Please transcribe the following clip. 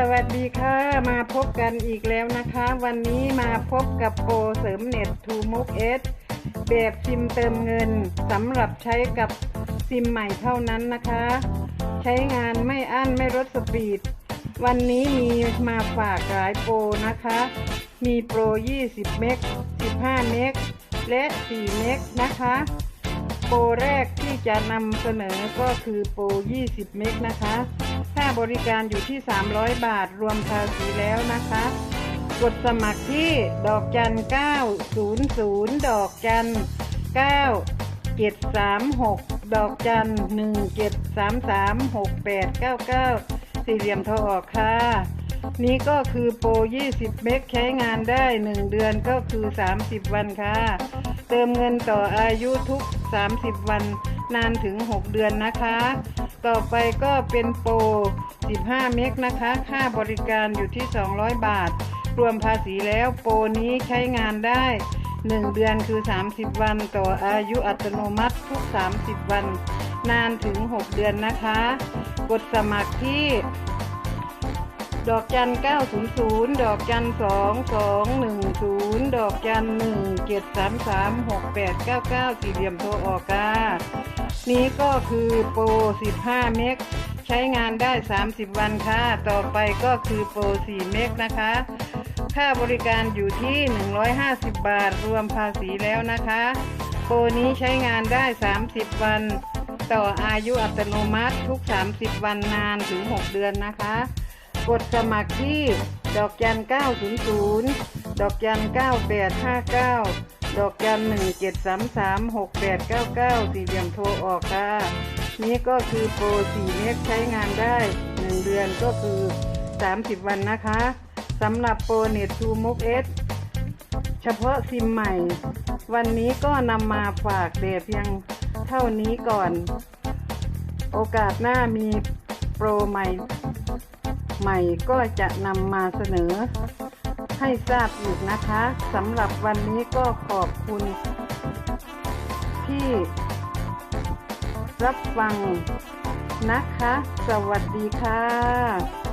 สวัสดีค่ะ มาพบกันอีกแล้วนะคะ วันนี้มาพบกับโปรเสริมเน็ตทูมุกเอสแบบซิมเติมเงินสำหรับใช้กับซิมใหม่เท่านั้นนะคะ ใช้งานไม่อั้นไม่ลดสปีด วันนี้มีมาฝากหลายโปรนะคะ มีโปร 20 เมก 15 เมก และ 4 เมกนะคะ โปรแรกที่จะนำเสนอก็คือโปร 20 เมกนะคะ ค่าบริการอยู่ที่ 300 บาทรวมภาษีแล้วนะคะ กดสมัครที่ดอกจัน 900 ดอกจัน 9 736 ดอกจัน 1733 6899 สี่เหลี่ยมโทรออกค่ะ นี้ก็คือโปร 20 เมกใช้งานได้ 1 เดือนก็คือ 30 วันค่ะ เติมเงินต่ออายุทุก 30 วันนานถึง 6 เดือนนะคะ ต่อไปก็เป็นโปร 15 เมกนะคะ ค่าบริการอยู่ที่ 200 บาท รวมภาษีแล้วโปรนี้ใช้งานได้ 1 เดือนคือ 30 วัน ต่ออายุอัตโนมัติทุก 30 วัน นานถึง 6 เดือนนะคะ กดสมัครที่ ดอกจัน900ดอกจัน2210ดอกจัน1733 6899สี่เหลี่ยมโทรออกค่ะนี้ก็คือโปร15เมกใช้งานได้ 30 วันค่ะ ต่อไปก็คือโปร4เมกนะคะ ค่าบริการอยู่ที่ 150 บาทรวมภาษีแล้วนะคะ โปรนี้ใช้งานได้ 30 วัน ต่ออายุอัตโนมัติทุก 30 วันนานถึง 6 เดือนนะคะ กดสมัครที่ดอกจัน 900 ดอกจัน 9859 ดอกจัน 1733 6899 สี่เหลี่ยมโทรออกค่ะ นี้ก็คือโปร 4 เมกใช้งานได้ 1 เดือนก็คือ 30 วันนะคะสำหรับโปรเน็ตทูมุกเอสเฉพาะซิมใหม่ วันนี้ก็นำมาฝากเดทเพียงเท่านี้ก่อน โอกาสหน้ามีโปรใหม่ ใหม่ก็จะนำมาเสนอ ให้ทราบอีกนะคะสำหรับวันนี้ก็ขอบคุณ ที่รับฟังนะคะ สวัสดีค่ะ